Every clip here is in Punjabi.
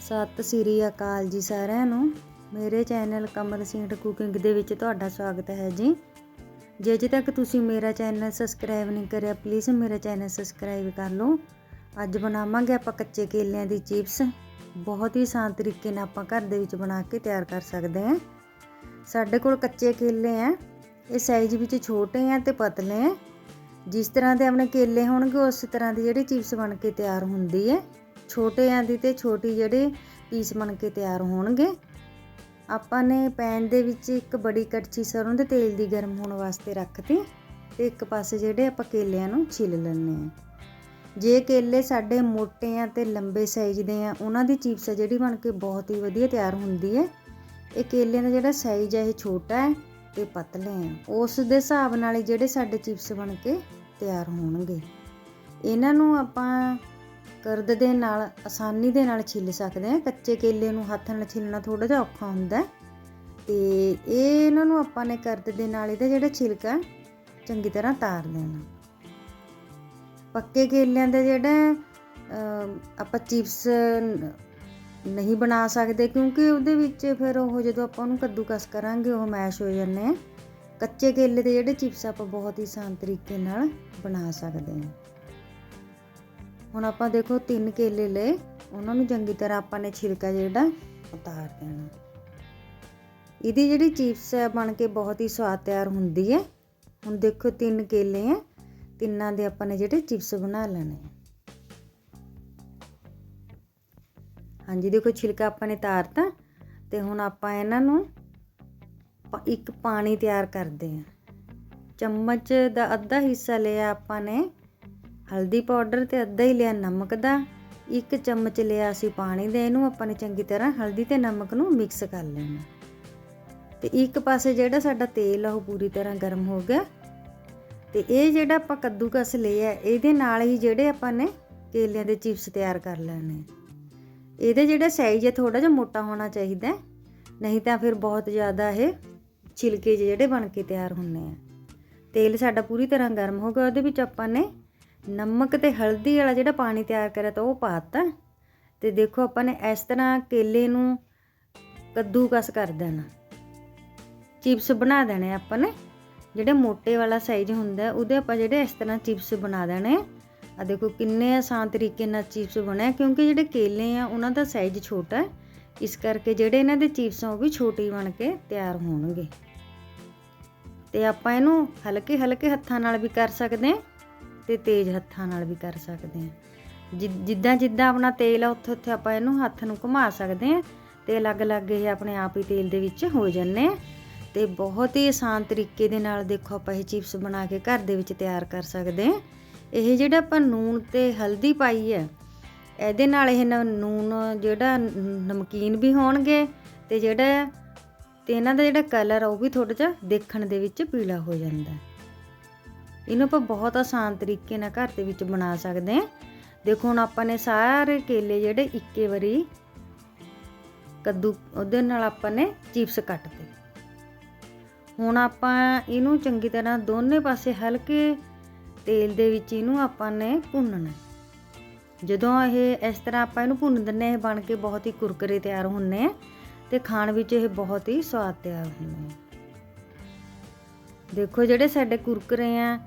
ਸਤਿ ਸ੍ਰੀ ਅਕਾਲ ਜੀ ਸਾਰਿਆਂ ਨੂੰ। ਮੇਰੇ ਚੈਨਲ ਕਮਲ ਸਿੰਘ ਕੁਕਿੰਗ ਦੇ ਵਿੱਚ ਤੁਹਾਡਾ ਸਵਾਗਤ ਹੈ ਜੀ। ਜੇ ਅਜੇ ਤੱਕ ਤੁਸੀਂ ਮੇਰਾ ਚੈਨਲ ਸਬਸਕ੍ਰਾਈਬ ਨਹੀਂ ਕਰਿਆ ਪਲੀਜ਼ ਮੇਰਾ ਚੈਨਲ ਸਬਸਕ੍ਰਾਈਬ ਕਰ ਲਓ। ਅੱਜ ਬਣਾਵਾਂਗੇ ਆਪਾਂ ਕੱਚੇ ਕੇਲਿਆਂ ਦੀ ਚਿਪਸ। ਬਹੁਤ ਹੀ ਆਸਾਨ ਤਰੀਕੇ ਨਾਲ ਆਪਾਂ ਘਰ ਦੇ ਵਿੱਚ ਬਣਾ ਕੇ ਤਿਆਰ ਕਰ ਸਕਦੇ ਹਾਂ। ਸਾਡੇ ਕੋਲ ਕੱਚੇ ਕੇਲੇ ਆ। ਇਹ ਸਾਈਜ਼ ਵਿੱਚ ਛੋਟੇ ਆ ਤੇ ਪਤਲੇ ਆ। ਜਿਸ ਤਰ੍ਹਾਂ ਦੇ ਆਪਣੇ ਕੇਲੇ ਹੋਣਗੇ, ਉਸ ਤਰ੍ਹਾਂ ਦੀ ਜਿਹੜੀ ਚਿਪਸ ਬਣ ਕੇ ਤਿਆਰ ਹੁੰਦੀ ਹੈ। ਛੋਟਿਆਂ ਦੀ ਤੇ ਛੋਟੀ ਜਿਹੜੇ ਪੀਸ ਬਣ ਕੇ ਤਿਆਰ ਹੋਣਗੇ। ਆਪਾਂ ਨੇ ਪੈਨ ਦੇ ਵਿੱਚ ਇੱਕ ਬੜੀ ਕੜਛੀ ਸਰੋਂ ਦੇ ਤੇਲ ਦੀ ਗਰਮ ਹੋਣ ਵਾਸਤੇ ਰੱਖਤੀ ਤੇ ਇੱਕ ਪਾਸੇ ਜਿਹੜੇ ਆਪਾਂ ਕੇਲਿਆਂ ਨੂੰ ਛਿੱਲ ਲੈਣੇ ਆ। ਜੇ ਕੇਲੇ ਸਾਡੇ ਮੋਟੇ ਆ ਤੇ ਲੰਬੇ ਸਾਈਜ਼ ਦੇ ਆ, ਉਹਨਾਂ ਦੀ ਚਿਪਸ ਆ ਜਿਹੜੀ ਬਣ ਕੇ ਬਹੁਤ ਹੀ ਵਧੀਆ ਤਿਆਰ ਹੁੰਦੀ ਹੈ ਇਹ ਕੇਲਿਆਂ ਦਾ ਜਿਹੜਾ ਸਾਈਜ਼ ਹੈ ਇਹ ਛੋਟਾ ਹੈ ਤੇ ਪਤਲੇ ਆ। ਉਸ ਦੇ ਹਿਸਾਬ ਨਾਲ ਜਿਹੜੇ ਸਾਡੇ ਚਿਪਸ ਬਣ ਕੇ ਤਿਆਰ ਹੋਣਗੇ। ਇਹਨਾਂ ਨੂੰ ਆਪਾਂ ਕਰਦ ਦੇ ਨਾਲ, ਆਸਾਨੀ ਦੇ ਨਾਲ ਛਿੱਲ ਸਕਦੇ ਹਾਂ। ਕੱਚੇ ਕੇਲੇ ਨੂੰ ਹੱਥ ਨਾਲ ਛਿੱਲਣਾ ਥੋੜਾ ਜਿਹਾ ਔਖਾ ਹੁੰਦਾ ਤੇ ਇਹ ਇਹਨਾਂ ਨੂੰ ਆਪਾਂ ਨੇ ਕਰਦ ਦੇ ਨਾਲ ਇਹਦਾ ਜਿਹੜਾ ਛਿਲਕਾ ਚੰਗੀ ਤਰ੍ਹਾਂ ਤਾਰ ਦੇਣਾ। ਪੱਕੇ ਕੇਲਿਆਂ ਦਾ ਜਿਹੜਾ ਆਪਾਂ ਚਿਪਸ ਨਹੀਂ ਬਣਾ ਸਕਦੇ ਕਿਉਂਕਿ ਉਹਦੇ ਵਿੱਚ ਫਿਰ ਉਹ ਜਦੋਂ ਆਪਾਂ ਉਹਨੂੰ ਕੱਦੂਕਸ ਕਰਾਂਗੇ, ਉਹ ਮੈਸ਼ ਹੋ ਜਾਂਦੇ ਆ। ਕੱਚੇ ਕੇਲੇ ਦੇ ਜਿਹੜੇ ਚਿਪਸ ਆਪਾਂ ਬਹੁਤ ਹੀ ਆਸਾਨ ਤਰੀਕੇ ਨਾਲ ਬਣਾ ਸਕਦੇ ਹਾਂ। ਹੁਣ ਆਪਾਂ ਦੇਖੋ ਤਿੰਨ ਕੇਲੇ ਲਏ, ਉਹਨਾਂ ਨੂੰ ਚੰਗੀ ਤਰ੍ਹਾਂ ਆਪਾਂ ਨੇ ਛਿਲਕਾ ਜਿਹੜਾ ਉਤਾਰ ਦੇਣਾ। ਇਹਦੀ ਜਿਹੜੀ ਚਿਪਸ ਹੈ ਬਣ ਕੇ ਬਹੁਤ ਹੀ ਸਵਾਦ ਤਿਆਰ ਹੁੰਦੀ ਹੈ। ਹੁਣ ਦੇਖੋ ਤਿੰਨ ਕੇਲੇ ਆ, ਤਿੰਨਾਂ ਦੇ ਆਪਾਂ ਨੇ ਜਿਹੜੇ ਚਿਪਸ ਬਣਾ ਲੈਣੇ ਹਾਂਜੀ, ਦੇਖੋ ਛਿਲਕਾ ਆਪਾਂ ਨੇ ਤਾਰਤਾ ਤੇ ਹੁਣ ਆਪਾਂ ਇਹਨਾਂ ਨੂੰ ਇੱਕ ਪਾਣੀ ਤਿਆਰ ਕਰਦੇ ਹਾਂ ਚਮਚ ਦਾ ਅੱਧਾ ਹਿੱਸਾ ਲਿਆ ਆਪਾਂ ਨੇ ਹਲਦੀ ਪਾਊਡਰ ਤੇ ਅੱਧਾ ਹੀ ਲਿਆ ਨਮਕ ਦਾ। ਇੱਕ ਚਮਚ ਲਿਆ ਅਸੀਂ ਪਾਣੀ ਦੇ, ਇਹਨੂੰ ਆਪਾਂ ਨੇ ਚੰਗੀ ਤਰ੍ਹਾਂ ਹਲਦੀ ਤੇ ਨਮਕ ਨੂੰ ਮਿਕਸ ਕਰ ਲੈਣਾ। ਤੇ ਇੱਕ ਪਾਸੇ ਜਿਹੜਾ ਸਾਡਾ ਤੇਲ ਆ, ਉਹ ਪੂਰੀ ਤਰ੍ਹਾਂ ਗਰਮ ਹੋ ਗਿਆ। ਤੇ ਇਹ ਜਿਹੜਾ ਆਪਾਂ ਕੱਦੂਕਸ ਲਿਆ ਇਹਦੇ ਨਾਲ ਹੀ ਜਿਹੜੇ ਆਪਾਂ ਨੇ ਕੇਲਿਆਂ ਦੇ ਚਿਪਸ ਤਿਆਰ ਕਰ ਲੈਣੇ। ਇਹਦੇ ਜਿਹੜਾ ਸਾਈਜ਼ ਹੈ ਥੋੜਾ ਜਿਹਾ ਮੋਟਾ ਹੋਣਾ ਚਾਹੀਦਾ ਨਹੀਂ ਤਾਂ ਫਿਰ ਬਹੁਤ ਜ਼ਿਆਦਾ ਇਹ ਛਿਲਕੇ ਜਿਹੜੇ ਬਣ ਕੇ ਤਿਆਰ ਹੁੰਨੇ ਆ। ਤੇਲ ਸਾਡਾ ਪੂਰੀ ਤਰ੍ਹਾਂ ਗਰਮ ਹੋ ਗਿਆ, ਉਹਦੇ ਵਿੱਚ ਆਪਾਂ ਨੇ ਨਮਕ ਤੇ ਹਲਦੀ ਵਾਲਾ ਜਿਹੜਾ ਪਾਣੀ ਤਿਆਰ ਕਰਿਆ ਤਾਂ ਉਹ ਪਾਤਾ। ਤੇ ਦੇਖੋ ਆਪਾਂ ਨੇ ਇਸ ਤਰ੍ਹਾਂ ਕੇਲੇ ਨੂੰ ਕੱਦੂਕਸ ਕਰ ਦੇਣਾ। ਚਿਪਸ ਬਣਾ ਦੇਣੇ ਆਪਾਂ ਨੇ। ਜਿਹੜੇ ਮੋਟੇ ਵਾਲਾ ਸਾਈਜ਼ ਹੁੰਦਾ, ਉਹਦੇ ਆਪਾਂ ਜਿਹੜੇ ਇਸ ਤਰ੍ਹਾਂ ਚਿਪਸ ਬਣਾ ਦੇਣੇ। ਆ ਦੇਖੋ ਕਿੰਨੇ ਆਸਾਨ ਤਰੀਕੇ ਨਾਲ ਚਿਪਸ ਬਣਿਆ, ਕਿਉਂਕਿ ਜਿਹੜੇ ਕੇਲੇ ਆ, ਉਹਨਾਂ ਦਾ ਸਾਈਜ਼ ਛੋਟਾ ਹੈ। ਇਸ ਕਰਕੇ ਜਿਹੜੇ ਇਹਨਾਂ ਦੇ ਚਿਪਸ ਆ, ਉਹ ਵੀ ਛੋਟੀ ਬਣ ਕੇ ਤਿਆਰ ਹੋਣਗੇ। ਤੇ ਆਪਾਂ ਇਹਨੂੰ ਹਲਕੇ ਹਲਕੇ ਹੱਥਾਂ ਨਾਲ ਵੀ ਕਰ ਸਕਦੇ ਹਾਂ। ਤੇ ਤੇਜ਼ ਹੱਥਾਂ ਨਾਲ ਵੀ ਕਰ ਸਕਦੇ ਹਾਂ। ਜਿੱਦਾਂ ਜਿੱਦਾਂ ਆਪਣਾ ਤੇਲ ਆ, ਉੱਥੇ ਉੱਥੇ ਆਪਾਂ ਇਹਨੂੰ ਹੱਥ ਨੂੰ ਘੁਮਾ ਸਕਦੇ ਹਾਂ ਤੇ ਅਲੱਗ-ਅਲੱਗ ਇਹ ਆਪਣੇ ਆਪ ਹੀ ਤੇਲ ਦੇ ਵਿੱਚ ਹੋ ਜਾਂਦੇ ਆ। ਤੇ ਬਹੁਤ ਹੀ ਆਸਾਨ ਤਰੀਕੇ ਦੇ ਨਾਲ ਦੇਖੋ ਆਪਾਂ ਇਹ ਚਿਪਸ ਬਣਾ ਕੇ ਘਰ ਦੇ ਵਿੱਚ ਤਿਆਰ ਕਰ ਸਕਦੇ ਹਾਂ। ਇਹ ਜਿਹੜਾ ਆਪਾਂ ਨੂਨ ਤੇ ਹਲਦੀ ਪਾਈ ਹੈ, ਇਹਦੇ ਨਾਲ ਇਹ ਨੂਨ ਜਿਹੜਾ ਨਮਕੀਨ ਵੀ ਹੋਣਗੇ ਤੇ ਜਿਹੜਾ ਤੇ ਇਹਨਾਂ ਦਾ ਜਿਹੜਾ ਕਲਰ ਆ ਉਹ ਵੀ ਥੋੜਾ ਜਿਹਾ ਦੇਖਣ ਦੇ ਵਿੱਚ ਪੀਲਾ ਹੋ ਜਾਂਦਾ। ਇਹਨੂੰ ਆਪਾਂ ਬਹੁਤ ਆਸਾਨ ਤਰੀਕੇ ਨਾਲ ਘਰ ਦੇ ਵਿੱਚ ਬਣਾ ਸਕਦੇ ਹਾਂ। ਦੇਖੋ ਹੁਣ ਆਪਾਂ ਨੇ ਸਾਰੇ ਕੇਲੇ ਜਿਹੜੇ ਇੱਕੇ ਵਾਰੀ ਕੱਦੂ, ਉਹਦੇ ਨਾਲ ਆਪਾਂ ਨੇ ਚਿਪਸ ਕੱਟਦੇ ਹੁਣ ਆਪਾਂ ਇਹਨੂੰ ਚੰਗੀ ਤਰ੍ਹਾਂ ਦੋਨੇ ਪਾਸੇ ਹਲਕੇ ਤੇਲ ਦੇ ਵਿੱਚ ਇਹਨੂੰ ਆਪਾਂ ਨੇ ਭੁੰਨਣਾ। ਜਦੋਂ ਇਹ ਇਸ ਤਰ੍ਹਾਂ ਆਪਾਂ ਇਹਨੂੰ ਭੁੰਨ ਦਿੰਨੇ ਇਹ ਬਣ ਕੇ ਬਹੁਤ ਹੀ ਕੁਰਕਰੇ ਤਿਆਰ ਹੁੰਨੇ ਆ ਤੇ ਖਾਣ ਵਿੱਚ ਇਹ ਬਹੁਤ ਹੀ ਸਵਾਦ ਤਿਆਰ ਹੁੰਦੇ ਆ। ਦੇਖੋ ਜਿਹੜੇ ਸਾਡੇ ਕੁਰਕਰੇ ਆ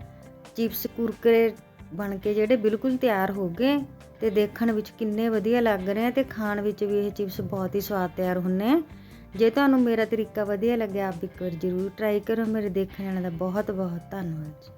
ਚਿਪਸ ਕੁਰਕਰੇ ਬਣ ਕੇ ਜਿਹੜੇ ਬਿਲਕੁਲ ਤਿਆਰ ਹੋ ਗਏ ਤੇ ਦੇਖਣ ਵਿੱਚ ਕਿੰਨੇ ਵਧੀਆ ਲੱਗ ਰਹੇ ਆ ਤੇ ਖਾਣ ਵਿੱਚ ਵੀ ਇਹ ਚਿਪਸ ਬਹੁਤ ਹੀ ਸਵਾਦ ਤਿਆਰ ਹੁੰਨੇ ਆ। ਜੇ ਤੁਹਾਨੂੰ ਮੇਰਾ ਤਰੀਕਾ ਵਧੀਆ ਲੱਗਿਆ, ਆਪ ਇੱਕ ਵਾਰ ਜ਼ਰੂਰ ਟਰਾਈ ਕਰੋ। ਮੇਰੇ ਦੇਖਣ ਵਾਲਿਆਂ ਦਾ ਬਹੁਤ ਬਹੁਤ ਧੰਨਵਾਦ